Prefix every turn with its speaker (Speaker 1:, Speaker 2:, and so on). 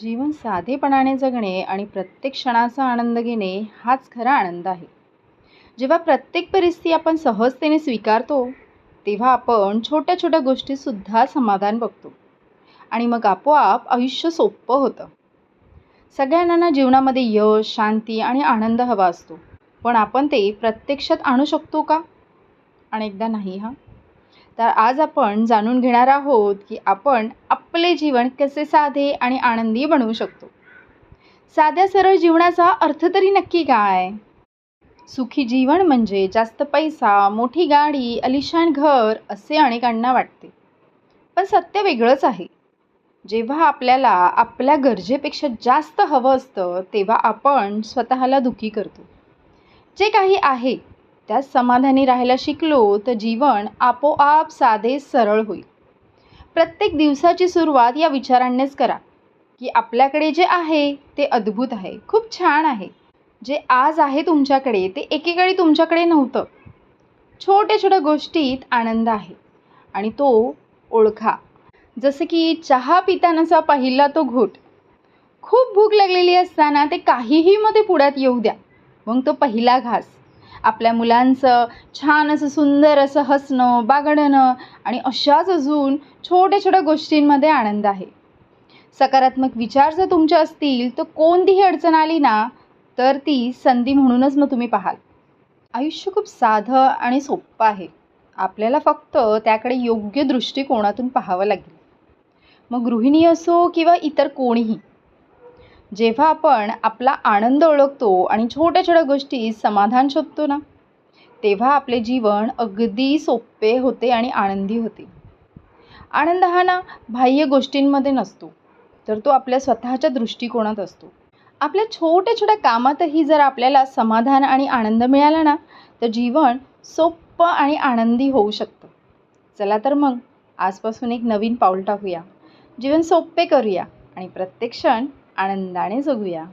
Speaker 1: जीवन साधेपणाने जगणे आणि प्रत्येक क्षणाचा आनंद घेणे हाच खरा आनंद आहे. जेव्हा प्रत्येक परिस्थिती आपण सहजतेने स्वीकारतो तेव्हा आपण छोट्या छोट्या गोष्टीतसुद्धा समाधान बघतो आणि मग आपोआप आयुष्य सोपं होतं. सगळ्यांना जीवनामध्ये यश शांती आणि आनंद हवा असतो. पण आपण ते प्रत्यक्षात आणू शकतो का? अनेकदा नाही हा? तर आज आपण जाणून घेणार आहोत की आपण आपले जीवन कसे साधे आणि आनंदी बनवू शकतो? साध्या सरळ जीवनाचा अर्थ तरी नक्की काय? सुखी जीवन म्हणजे जास्त पैसा मोठी गाडी अलिशान घर असे अनेकांना वाटते. पण सत्य वेगळंच आहे. जेव्हा आपल्याला आपल्या गरजेपेक्षा जास्त हवं असतं तेव्हा आपण स्वतःला दुखी करतो. जे काही आहे त्यात समाधानी राहायला शिकलो तर जीवन आपोआप साधे सरळ होईल. प्रत्येक दिवसाची सुरुवात या विचारांनीच करा. की आपल्याकडे जे आहे ते अद्भुत आहे. खूप छान आहे. जे आज आहे तुमच्याकडे ते एकेकाळी तुमच्याकडे नव्हतं. छोट्या छोट्या गोष्टीत आनंद आहे. आणि तो ओळखा. जसं की चहा पितानाचा पहिला तो घोट. खूप भूक लागलेली असताना ते काहीही मध्ये पुढ्यात येऊ द्या. मग तो पहिला घास. आपल्या मुलांचं छान असं सुंदर असं हसणं बागडणं आणि अशाच अजून छोट्या छोट्या गोष्टींमध्ये आनंद आहे. सकारात्मक विचार जर तुमचे असतील तर कोणतीही अडचण आली ना तर ती संधी म्हणूनच मग तुम्ही पाहाल. आयुष्य खूप साधं आणि सोपं आहे. आपल्याला फक्त त्याकडे योग्य दृष्टिकोनातून पाहावं लागेल. मग गृहिणी असो किंवा इतर कोणीही जेव्हा आपण आपला आनंद ओळखतो आणि छोट्या छोट्या गोष्टी समाधान शोधतो ना तेव्हा आपले जीवन अगदी सोपे होते आणि आनंदी होते. आनंद हा ना बाह्य गोष्टींमध्ये नसतो तर तो आपल्या स्वतःच्या दृष्टिकोनात असतो. आपल्या छोट्या छोट्या कामातही जर आपल्याला समाधान आणि आनंद मिळाला ना तर जीवन सोपं आणि आनंदी होऊ शकतं. चला तर मग आजपासून एक नवीन पाऊल टाकूया. जीवन सोपे करूया आणि प्रत्येक क्षण आनंदाने जगूया.